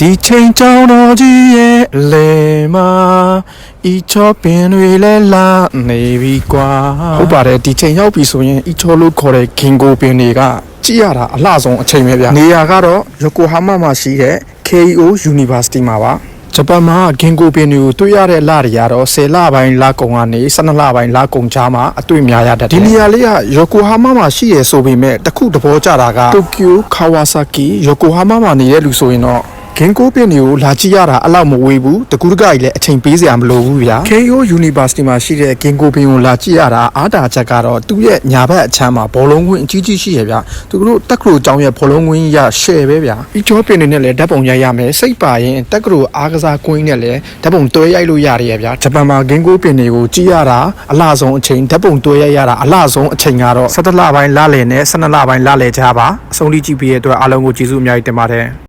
ဒီချိန်ကြောင်တော်ကြီးရဲ့လေမာဤချောပင်တွေလဲလာနေပြီကွာဟုတ်ပါတယ်ဒီချိန်ရောက်ပြီဆိုရင်ဤချောလို့ခေါ်တဲ့ဂင်ကိုပင်တွေကကြည့်ရတာအလှဆုံးအချိန်ပဲဗျာနေရာကတော့ယိုကိုဟာမာမှာရှိတဲ့ KEO University မှာပါဂျပန်မှာဂင်ကိုပင်တွေကိုတွေ့ရတဲ့လတွေကတော့10လပိုင်းလကုန်ကနေ12လပိုင်းလကုန်ကြားမှာအတွေ့များရတတ်တယ်ဒီနေရာလေးကယိုကိုဟာမာမှာရှိရဆိုပေမဲ့တစ်ခုသဘောကျတာကတိုကျိုကာဝါဆာကီယိုကိုဟာမာမှာနေတဲ့လူဆိုရင်တော့ ဂင်ကိုပင်တွေကိုလာကြည့်ရတာအလောက်မဝေးဘူးတကူတကကြီးလည်းအချိန်ပေးစရာမလိုဘူးဗျာ KO University မှာရှိတဲ့ဂင်ကိုပင်ကိုလာကြည့်ရတာအားတာချက်ကတော့သူ့ရဲ့ညာဘက်အချမ်းမှာဘောလုံးကွင်းအကြီးကြီးရှိရဗျာသူတို့တက်ကရိုကျောင်းရဲ့ဘောလုံးကွင်းကြီးရ share ပဲဗျာအီချောပင်တွေနဲ့လည်းဓာတ်ပုံရိုက်ရမယ်စိတ်ပါရင်တက်ကရိုအားကစားကွင်းနဲ့လည်းဓာတ်ပုံတွဲရိုက်လို့ရတယ်ရဗျာဂျပန်မှာဂင်ကိုပင်တွေကိုကြည့်ရတာအလှဆုံးအချိန်ဓာတ်ပုံတွဲရိုက်ရတာအလှဆုံးအချိန်ကတော့17လပိုင်းလလယ်နဲ့12လပိုင်းလလယ်ကြားပါအဆုံးထိကြည့်ပြီးရတဲ့အတွက်အားလုံးကိုကျေးဇူးအများကြီးတင်ပါတယ်